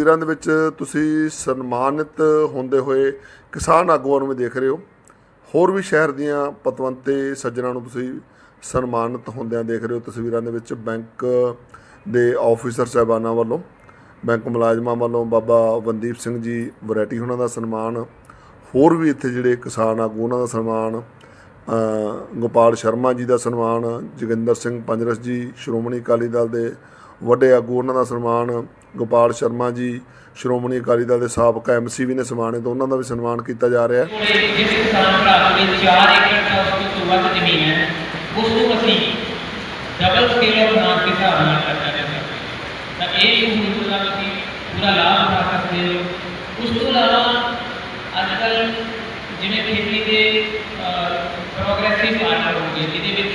ਤਸਵੀਰਾਂ ਦੇ ਵਿੱਚ ਤੁਸੀਂ ਸਨਮਾਨਿਤ ਹੁੰਦੇ ਹੋਏ ਕਿਸਾਨ ਆਗੂਆਂ ਨੂੰ ਵੀ ਦੇਖ ਰਹੇ ਹੋ। ਹੋਰ ਵੀ ਸ਼ਹਿਰ ਦੀਆਂ ਪਤਵੰਤੇ ਸੱਜਣਾ ਨੂੰ ਤੁਸੀਂ ਸਨਮਾਨਿਤ ਹੁੰਦਿਆਂ ਦੇਖ ਰਹੇ ਹੋ ਤਸਵੀਰਾਂ ਦੇ ਵਿੱਚ ਬੈਂਕ ਦੇ ਆਫੀਸਰ ਸਾਹਿਬਾਨਾਂ ਵੱਲੋਂ, ਬੈਂਕ ਮੁਲਾਜ਼ਮਾਂ ਵੱਲੋਂ, ਬਾਬਾ ਵੰਦੀਪ ਸਿੰਘ ਜੀ ਵੈਰਾਈਟੀ ਉਹਨਾਂ ਦਾ ਸਨਮਾਨ, ਹੋਰ ਵੀ ਇੱਥੇ ਜਿਹੜੇ ਕਿਸਾਨ ਆਗੂ ਉਹਨਾਂ ਦਾ ਸਨਮਾਨ ਗੋਪਾਲ ਸ਼ਰਮਾ ਜੀ ਦਾ ਸਨਮਾਨ, ਜੋਗਿੰਦਰ ਸਿੰਘ ਪੰਜਰਸ ਜੀ, ਸ਼੍ਰੋਮਣੀ ਅਕਾਲੀ ਦਲ ਦੇ ਵੱਡੇ ਆਗੂ ਉਹਨਾਂ ਦਾ ਸਨਮਾਨ ਗੋਪਾਲ ਸ਼ਰਮਾ ਜੀ, ਸ਼੍ਰੋਮਣੀ ਅਕਾਲੀ ਦਲ ਦੇ ਸਾਬਕਾ ਐਮਸੀ ਵੀ ਨੇ ਸਨਮਾਨਿਤ, ਉਹਨਾਂ ਦਾ ਵੀ ਸਨਮਾਨ ਕੀਤਾ ਜਾ ਰਿਹਾ ਹੈ। ਕੋਲੇ ਜਿਸ ਕਿਸਾਨ ਭਰਾ ਕੋਲੇ 4 ਏਕੜ ਤੋਂ ਉਸ ਤੋਂ ਵੱਧ ਜ਼ਮੀਨ ਹੈ, ਉਸ ਨੂੰ ਅਸੀਂ ਡਬਲ ਸਕੇਲ ਬਣਾਉਣ ਦੇ ਹਿਸਾਬ ਨਾਲ ਕਰਨਾ ਚਾਹੁੰਦੇ ਹਾਂ। ਤਾਂ ਇਹ ਸਹੂਲਤ ਦਾ ਤੁਸੀਂ ਪੂਰਾ ਲਾਭ ਉਠਾ ਸਕਦੇ ਹੋ। ਉਸ ਤੋਂ ਇਲਾਵਾ ਅੱਜ ਕੱਲ੍ਹ ਜਿਵੇਂ ਖੇਤੀ ਦੇ ਪ੍ਰੋਗਰੈਸਿਵ ਆਰਡਰ ਹੋ ਗਏ, ਜਿਹਦੇ ਵਿੱਚ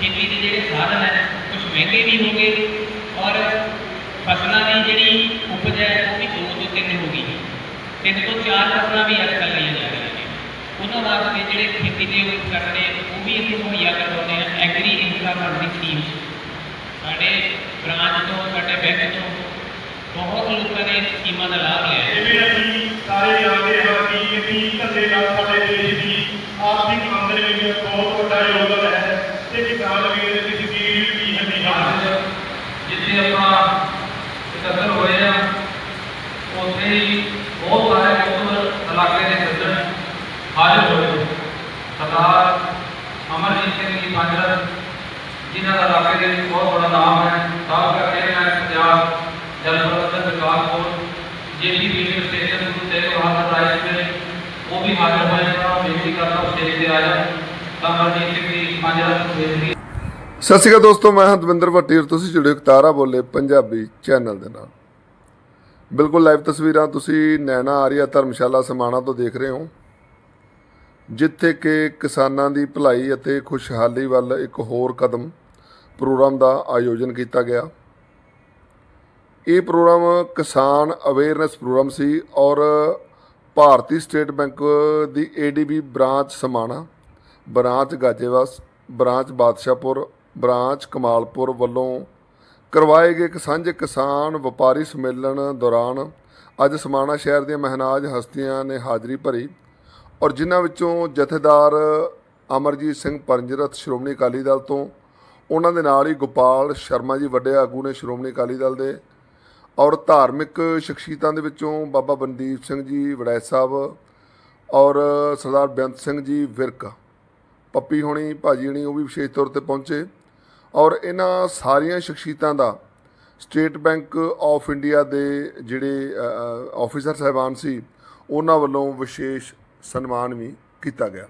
ਖੇਤੀ ਦੇ ਜਿਹੜੇ ਸਾਧਨ ਹੈ ਕੁਝ ਮਹਿੰਗੇ ਵੀ ਹੋ ਗਏ। ਔਰ ਫਸਲਾਂ ਦੀ ਜਿਹੜੀ ਉਪਜ ਹੈ ਉਹ ਵੀ ਦੋ ਤੋਂ ਤਿੰਨ ਹੋ ਗਈ ਤਿੰਨ ਤੋਂ ਚਾਰ ਫਸਲਾਂ ਵੀ ਅੱਜ ਕੱਲ੍ਹ ਲਈਆਂ ਜਾ ਰਹੀਆਂ ਨੇ। ਉਹਨਾਂ ਵਾਸਤੇ ਜਿਹੜੇ ਖੇਤੀ ਦੇ ਉਪਕਰਨ ਨੇ ਉਹ ਵੀ ਇੱਥੇ ਮੁਹੱਈਆ ਕਰਵਾਉਂਦੇ ਆ ਐਗਰੀ ਇਨਫਰਾ ਫੰਡਿੰਗ ਸਕੀਮ ਸਾਡੇ ਬ੍ਰਾਂਚ ਤੋਂ ਸਾਡੇ ਬੈਂਕ ਤੋਂ ਬਹੁਤ ਲੋਕਾਂ ਨੇ ਇਸ ਸਕੀਮਾਂ ਦਾ ਲਾਭ ਲਿਆ। ਹੈ ਜਿਵੇਂ ਅਸੀਂ ਸਾਰੇ ਜਾਣਦੇ ਹਾਂ ਕਿ ਅਸੀਂ ਧੰਦੇ ਨਾਲ ਸਾਡੇ ਦੇਸ਼ ਦੀ ਆਰਥਿਕ ਆਮਦਨੀ ਵਿੱਚ ਬਹੁਤ ਵੱਡਾ ਯੋਗਦਾਨ ਹੈ। ਤੇ ਕਿਸਾਨ ਵੀਰ ਦੀ ਜ਼ਿੰਦਗੀ ਵੀ ਹੰਨੀ ਹੈ ਜਿੱਥੇ ਆਪਾਂ ਇਕੱਤਰ ਹੋਏ ਆ। ਉੱਥੇ ਹੀ ਬਹੁਤ ਸਾਰੇ ਮੁੱਖ ਇਲਾਕੇ ਦੇ ਸੱਜਣ ਹਾਜ਼ਰ ਹੋਏ ਸਰਦਾਰ ਅਮਰਜੀਤ ਸਿੰਘ ਜੀ ਮਾਜਰਾ ਜਿਨ੍ਹਾਂ ਦਾ ਇਲਾਕੇ ਦੇ ਵਿੱਚ ਬਹੁਤ ਬੜਾ ਨਾਮ ਹੈ। ਸਾਬਕਾ ਚੇਅਰਮੈਨ ਪੰਜਾਬ ਜਲ ਪ੍ਰਬੰਧਨ ਵਿਕਾਸ board, JP video station, Guru Tegh Bahadur rice ਦੇ, ਉਹ ਵੀ ਹਾਜ਼ਰ ਹੋਏ ਤਾਂ ਬੇਨਤੀ ਕਰਦਾ ਹਾਂ ਸਟੇਜ ਤੇ ਆ ਜਾਣ। ਤਾਂ ਅਮਰਜੀਤ ਸਿੰਘ ਜੀ ਮਾਜਰਾ ਨੂੰ ਬੇਨਤੀ ਸਤਿ ਸ਼੍ਰੀ ਅਕਾਲ ਦੋਸਤੋ, ਮੈਂ ਹਾਂ ਦਵਿੰਦਰ ਭੱਟੀ ਔਰ ਤੁਸੀਂ ਜੁੜੇ ਹੋ ਤਾਰਾ ਬੋਲੇ ਪੰਜਾਬੀ ਚੈਨਲ ਦੇ ਨਾਲ। ਬਿਲਕੁਲ ਲਾਈਵ ਤਸਵੀਰਾਂ ਤੁਸੀਂ ਨੈਣਾ ਆਰੀਆ ਧਰਮਸ਼ਾਲਾ ਸਮਾਣਾ ਤੋਂ ਦੇਖ ਰਹੇ ਹੋ, ਜਿੱਥੇ ਕਿ ਕਿਸਾਨਾਂ ਦੀ ਭਲਾਈ ਅਤੇ ਖੁਸ਼ਹਾਲੀ ਵੱਲ ਇੱਕ ਹੋਰ ਕਦਮ ਪ੍ਰੋਗਰਾਮ ਦਾ ਆਯੋਜਨ ਕੀਤਾ ਗਿਆ। ਇਹ ਪ੍ਰੋਗਰਾਮ ਕਿਸਾਨ ਅਵੇਅਰਨੈਸ ਪ੍ਰੋਗਰਾਮ ਸੀ ਔਰ ਭਾਰਤੀ ਸਟੇਟ ਬੈਂਕ ਦੀ ADB branch Samana, branch Gajewas, branch Badshahpur branch Kamalpur ਵੱਲੋਂ ਕਰਵਾਏ ਗਏ ਇੱਕ ਸਾਂਝੇ ਕਿਸਾਨ ਵਪਾਰੀ ਸੰਮੇਲਨ ਦੌਰਾਨ ਅੱਜ ਸਮਾਣਾ ਸ਼ਹਿਰ ਦੀਆਂ ਮਹਿਨਾਜ ਹਸਤੀਆਂ ਨੇ ਹਾਜ਼ਰੀ ਭਰੀ ਔਰ ਜਿਨ੍ਹਾਂ ਵਿੱਚੋਂ ਜਥੇਦਾਰ ਅਮਰਜੀਤ ਸਿੰਘ ਪਰੰਜਰਤ ਸ਼੍ਰੋਮਣੀ ਅਕਾਲੀ ਦਲ ਤੋਂ ਉਹਨਾਂ ਦੇ ਨਾਲ ਹੀ ਗੋਪਾਲ ਸ਼ਰਮਾ ਜੀ ਵੱਡੇ ਆਗੂ ਨੇ ਸ਼੍ਰੋਮਣੀ ਅਕਾਲੀ ਦਲ ਦੇ ਔਰ ਧਾਰਮਿਕ ਸ਼ਖਸੀਅਤਾਂ ਦੇ ਵਿੱਚੋਂ ਬਾਬਾ ਬਨਦੀਪ ਸਿੰਘ ਜੀ ਵੜੈਚ ਸਾਹਿਬ ਔਰ ਸਰਦਾਰ ਬੇਅੰਤ ਸਿੰਘ ਜੀ ਵਿਰਕ, ਪੱਪੀ ਹੋਣੀ, ਭਾਜੀ ਹੋਣੀ ਉਹ ਵੀ ਵਿਸ਼ੇਸ਼ ਤੌਰ ਤੇ ਪਹੁੰਚੇ। ਔਰ ਇਹਨਾਂ ਸਾਰੀਆਂ ਸ਼ਖਸੀਅਤਾਂ ਦਾ ਸਟੇਟ ਬੈਂਕ ਆਫ ਇੰਡੀਆ ਦੇ ਜਿਹੜੇ ਆਫੀਸਰ ਸਾਹਿਬਾਨ ਸੀ, ਉਹਨਾਂ ਵੱਲੋਂ ਵਿਸ਼ੇਸ਼ ਸਨਮਾਨ ਵੀ ਕੀਤਾ ਗਿਆ।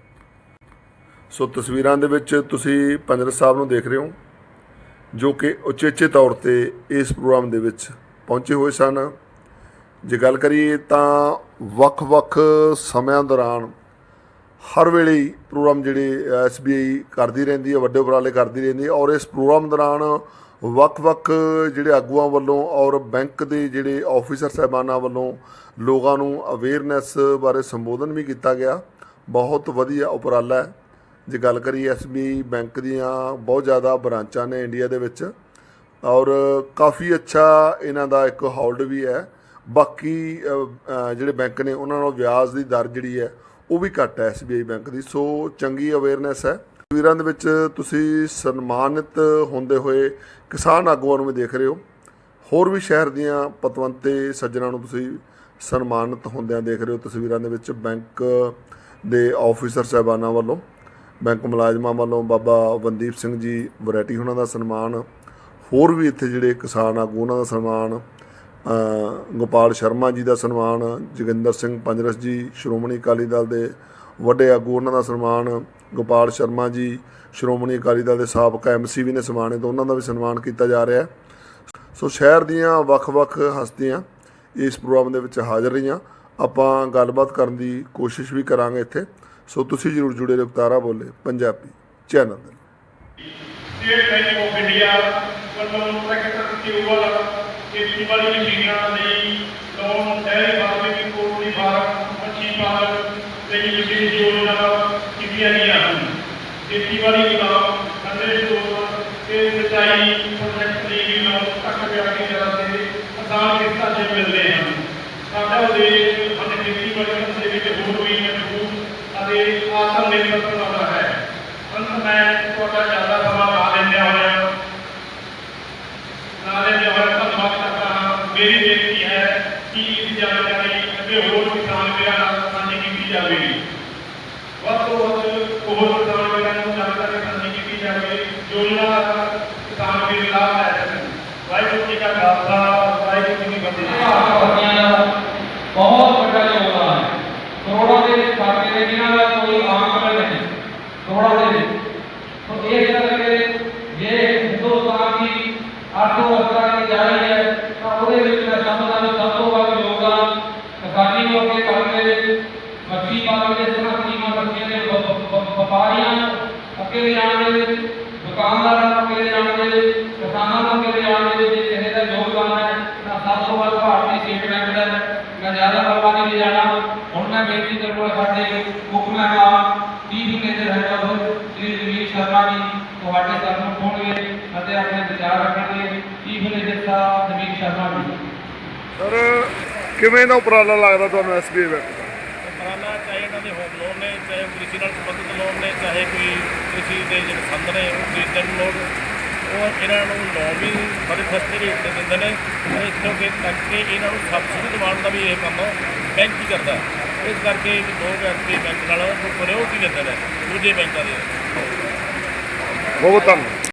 ਸੋ ਤਸਵੀਰਾਂ ਦੇ ਵਿੱਚ ਤੁਸੀਂ ਪੰਜਰ ਸਾਹਿਬ ਨੂੰ ਦੇਖ ਰਹੇ ਹੋ, ਜੋ ਕਿ ਉਚੇਚੇ ਤੌਰ ਤੇ ਇਸ ਪ੍ਰੋਗਰਾਮ ਦੇ ਵਿੱਚ ਪਹੁੰਚੇ ਹੋਏ ਸਨ। ਜੇ ਗੱਲ ਕਰੀਏ ਤਾਂ ਵੱਖ-ਵੱਖ ਸਮਿਆਂ ਦੌਰਾਨ ਹਰ ਵੇਲੇ ਪ੍ਰੋਗਰਾਮ ਜਿਹੜੇ ਐਸਬੀਆਈ ਕਰਦੀ ਰਹਿੰਦੀ ਹੈ, ਵੱਡੇ ਉਪਰਾਲੇ ਕਰਦੀ ਰਹਿੰਦੀ ਹੈ ਔਰ ਇਸ ਪ੍ਰੋਗਰਾਮ ਦੌਰਾਨ ਵੱਖ-ਵੱਖ ਜਿਹੜੇ ਆਗੂਆਂ ਵੱਲੋਂ ਔਰ ਬੈਂਕ ਦੇ ਜਿਹੜੇ ਆਫੀਸਰ ਸਾਹਿਬਾਨਾਂ ਵੱਲੋਂ ਲੋਕਾਂ ਨੂੰ ਅਵੇਅਰਨੈਸ ਬਾਰੇ ਸੰਬੋਧਨ ਵੀ ਕੀਤਾ ਗਿਆ। ਬਹੁਤ ਵਧੀਆ ਉਪਰਾਲਾ ਹੈ। ਜੇ ਗੱਲ ਕਰੀਏ ਐਸਬੀਆਈ ਬੈਂਕ ਦੀਆਂ ਬਹੁਤ ਜ਼ਿਆਦਾ ਬ੍ਰਾਂਚਾਂ ਨੇ ਇੰਡੀਆ ਦੇ ਵਿੱਚ ਔਰ ਕਾਫੀ ਅੱਛਾ ਇਹਨਾਂ ਦਾ ਇੱਕ ਹੋਲਡ ਵੀ ਹੈ। ਬਾਕੀ ਜਿਹੜੇ ਬੈਂਕ ਨੇ ਉਹਨਾਂ ਨਾਲੋਂ ਵਿਆਜ ਦੀ ਦਰ ਜਿਹੜੀ ਹੈ ਉਹ ਵੀ ਘੱਟ ਹੈ SBI ਬੈਂਕ ਦੀ। ਸੋ ਚੰਗੀ ਅਵੇਅਰਨੈਸ ਹੈ। ਤਸਵੀਰਾਂ ਦੇ ਵਿੱਚ ਤੁਸੀਂ ਸਨਮਾਨਿਤ ਹੁੰਦੇ ਹੋਏ ਕਿਸਾਨ ਆਗੂਆਂ ਨੂੰ ਵੀ ਦੇਖ ਰਹੇ ਹੋ। ਹੋਰ ਵੀ ਸ਼ਹਿਰ ਦੀਆਂ ਪਤਵੰਤੇ ਸੱਜਣਾ ਨੂੰ ਤੁਸੀਂ ਸਨਮਾਨਿਤ ਹੁੰਦਿਆਂ ਦੇਖ ਰਹੇ ਹੋ ਤਸਵੀਰਾਂ ਦੇ ਵਿੱਚ ਬੈਂਕ ਦੇ ਆਫੀਸਰ ਸਾਹਿਬਾਨਾਂ ਵੱਲੋਂ, ਬੈਂਕ ਮੁਲਾਜ਼ਮਾਂ ਵੱਲੋਂ, ਬਾਬਾ ਵੰਦੀਪ ਸਿੰਘ ਜੀ ਵੈਰਾਈਟੀ ਉਹਨਾਂ ਦਾ ਸਨਮਾਨ, ਹੋਰ ਵੀ ਇੱਥੇ ਜਿਹੜੇ ਕਿਸਾਨ ਆਗੂ, ਉਹਨਾਂ ਦਾ ਸਨਮਾਨ ਗੋਪਾਲ ਸ਼ਰਮਾ ਜੀ ਦਾ ਸਨਮਾਨ, ਜੋਗਿੰਦਰ ਸਿੰਘ ਪੰਜਰਸ ਜੀ, ਸ਼੍ਰੋਮਣੀ ਅਕਾਲੀ ਦਲ ਦੇ ਵੱਡੇ ਆਗੂ, ਉਹਨਾਂ ਦਾ ਸਨਮਾਨ, ਗੋਪਾਲ ਸ਼ਰਮਾ ਜੀ, ਸ਼੍ਰੋਮਣੀ ਅਕਾਲੀ ਦਲ ਦੇ ਸਾਬਕਾ ਐਮਸੀ ਵੀ ਨੇ ਸਨਮਾਨਿਤ, ਉਹਨਾਂ ਦਾ ਵੀ ਸਨਮਾਨ ਕੀਤਾ ਜਾ ਰਿਹਾ ਸੋ ਸ਼ਹਿਰ ਦੀਆਂ ਵੱਖ-ਵੱਖ ਹਸਤੀਆਂ ਇਸ ਪ੍ਰੋਗਰਾਮ ਦੇ ਵਿੱਚ ਹਾਜ਼ਰ ਰਹੀਆਂ। ਆਪਾਂ ਗੱਲਬਾਤ ਕਰਨ ਦੀ ਕੋਸ਼ਿਸ਼ ਵੀ ਕਰਾਂਗੇ ਇੱਥੇ। ਸੋ ਤੁਸੀਂ ਜਰੂਰ ਜੁੜੇ ਰਹੋ, ਤਾਰਾ ਬੋਲੇ, ਪੰਜਾਬੀ ਚੈਨਲ ਦੇ ਸਟੇਟ ਬੈਂਕ ਆਫ ਇੰਡੀਆ ਵੱਲੋਂ ਟਰੈਕਟਰ ਟਿਊਬਲ ਖੇਤੀਬਾੜੀ ਮਸ਼ੀਨਾਂ ਲਈ loan dairy farming poultry farm, ਮੱਛੀ ਪਾਲਣ ਲਈ ਵਿਸ਼ੇਸ਼ ਯੋਜਨਾ ਕੀਤੀਆਂ ਗਈਆਂ ਹਨ। ਖੇਤੀਬਾੜੀ ਵਿਭਾਗ ਖੰਡੇ ਸਟੋਰ ਤੇ ਸਿੰਚਾਈ ਪ੍ਰੋਜੈਕਟ ਲਈ ਵੀ ਲੋਨ ਤੱਕ ਵਿਆਜੀ ਦਰ ਤੇ ਆਸਾਨ ਕਿਸ਼ਤਾਂ 'ਤੇ ਮਿਲਦੇ ਸਾਡਾ ਉਦੇਸ਼ ਸਾਡੇ ਖੇਤੀਬਾੜੀ ਦੇ ਵਿੱਚ ਹੋਰ ਵੀ ਮਜ਼ਬੂਤ ਅਤੇ ਆਤਮ ਨਿਰਭਰ ਬਣਾਉਣਾ ਹੈ ਅੰਤ ਮੈਂ ਤੁਹਾਡਾ ਜ਼ਿਆਦਾ ਸਮਾਂ ਨਾ ਲੈਂਦਿਆਂ ਹੋਇਆ ਨਾ ਲੈਂਦਿਆਂ ਹੋਇਆ ਧੰਨਵਾਦ ਕਰਦਾ ਹਾਂ ਮੇਰੀ ਬੇਨਤੀ ਹੈ ਕਿ ਇਸ ਜਾਣਕਾਰੀ ਅੱਗੇ ਹੋਰ ਕਿਸਾਨ ਵੀਰਾਂ ਨਾਲ ਸਾਂਝੀ ਕੀਤੀ ਜਾਵੇਗੀ ਵੱਧ ਤੋਂ ਵੱਧ ਹੋਰ ਕਿਸਾਨ ਵੀਰਾਂ ਨੂੰ ਜਾਣਕਾਰੀ ਸਾਂਝੀ ਕੀਤੀ ਜਾਵੇ ਯੋਜਨਾ ਦਾ ਕਿਸਾਨ ਵੀਰ ਲਾਭ ਲੈ ਸਕਣ ਵਾਹਿਗੁਰੂ ਜੀ ਕਾ ਖਾਲਸਾ ਵਾਹਿਗੁਰੂ ਜੀ ਕੀ ਫਤਿਹ ਭਾਰਤੀਆਂ ਦਾ ਬਹੁਤ ਵੱਡਾ ਯੋਗਦਾਨ ਹੈ ਕਰੋੜਾਂ ਦੇ ਖਾਤੇ ਨੇ ਜਿਨ੍ਹਾਂ ਦਾ ਕੋਈ ਆਂਕੜਾ ਨਹੀਂ ਕਰੋੜਾਂ ਦੇ ਵਿੱਚ तो ਇਸ ਕਰਕੇ ਜੇ ਹਿੰਦੁਸਤਾਨ ਦੀ ਅਰਥ ਵਿਵਸਥਾ ਦੀ ਜਾਰੀ ਹੈ ਤਾਂ ਉਹਦੇ ਵਿੱਚ ਮੈਂ ਸਮਝਦਾ ਵੀ ਸਭ ਤੋਂ ਵੱਧ ਯੋਗਦਾਨ ਕਿਸਾਨੀ ਨੂੰ ਅੱਗੇ ਕਰਨ ਦੇ ਵਿੱਚ ਮੱਛੀ ਪਾਲਣ ਦੇ ਸਨਾਂ ਸਕੀਮਾਂ ਰੱਖੀਆਂ ਨੇ ਵ- ਵ- ਵਪਾਰੀਆਂ ਨੂੰ ਅੱਗੇ ਲਿਜਾਣ ਦੇ ਵਿੱਚ, ਦੁਕਾਨਦਾਰਾਂ ਨੂੰ ਅੱਗੇ ਲਿਜਾਣ ਦੇ ਵਿੱਚ, ਕਿਸਾਨਾਂ ਨੂੰ ਅੱਗੇ ਲਿਜਾਣ ਦੇ ਵਿੱਚ ਕਿਸੇ ਦਾ ਯੋਗਦਾਨ ਹੈ ਤਾਂ ਸਭ ਤੋਂ ਵੱਧ ਭਾਰਤੀ ਸਟੇਟ ਬੈਂਕ ਦਾ ਹੈ। ਮੈਂ ਜ਼ਿਆਦਾ ਲੰਬਾ ਨਹੀਂ ਲੈ ਜਾਣਾ ਹੁਣ ਮੈਂ ਬੇਨਤੀ ਕਰੂੰਗਾ ਸਾਡੇ ਮੁੱਖ ਮਹਿਮਾਨ ਚੀਫ ਮੈਨੇਜਰ ਹੈ ਉਹ ਸ਼੍ਰੀ ਰਵੀਰ ਸ਼ਰਮਾ ਜੀ, ਤੁਹਾਡੇ ਸਾਹਮਣੇ ਹੋਣਗੇ ਅਤੇ ਆਪਣੇ ਵਿਚਾਰ ਰੱਖਣਗੇ ਚੀਫ ਮੈਨੇਜਰ ਸਾਹਿਬ ਰਵੀਰ ਸ਼ਰਮਾ ਜੀ ਸਰ, ਕਿਵੇਂ ਦਾ ਉਪਰਾਲਾ ਲੱਗਦਾ ਤੁਹਾਨੂੰ ਐਸਬੀਆਈ ਬੈਂਕ ਦਾ ਉਪਰਾਲਾ ਚਾਹੇ ਹੋਮ ਲੋਨ ਨੇ, ਚਾਹੇ ਕ੍ਰਿਸ਼ੀ ਨਾਲ ਸੰਬੰਧਿਤ ਲੋਨ ਨੇ, ਚਾਹੇ ਕੋਈ ਕ੍ਰਿਸ਼ੀ ਦੇ ਜਿਹੜੇ ਸੰਦ ਨੇ, ਉਹ ਖਰੀਦਣ ਲੋਨ ਉਹ ਇਹਨਾਂ ਨੂੰ ਲੋਨ ਵੀ ਬੜੇ ਸਸਤੇ ਰੇਟ ਤੇ ਦਿੰਦੇ ਨੇ, ਇਸ ਕਿਉਂਕਿ ਕਰਕੇ ਇਹਨਾਂ ਨੂੰ ਸਬਸਿਡੀ ਦਿਵਾਉਣ ਦਾ ਵੀ ਇਹ ਕੰਮ ਬੈਂਕ ਹੀ ਕਰਦਾ। ਇਸ ਕਰਕੇ ਦੋ ਵਿਅਕਤੀ ਬੈਂਕ ਨਾਲ ਹੀ ਦਿੰਦੇ ਨੇ, ਦੂਜੇ ਬੈਂਕਾਂ ਦੇ। ਬਹੁਤ ਧੰਨਵਾਦ।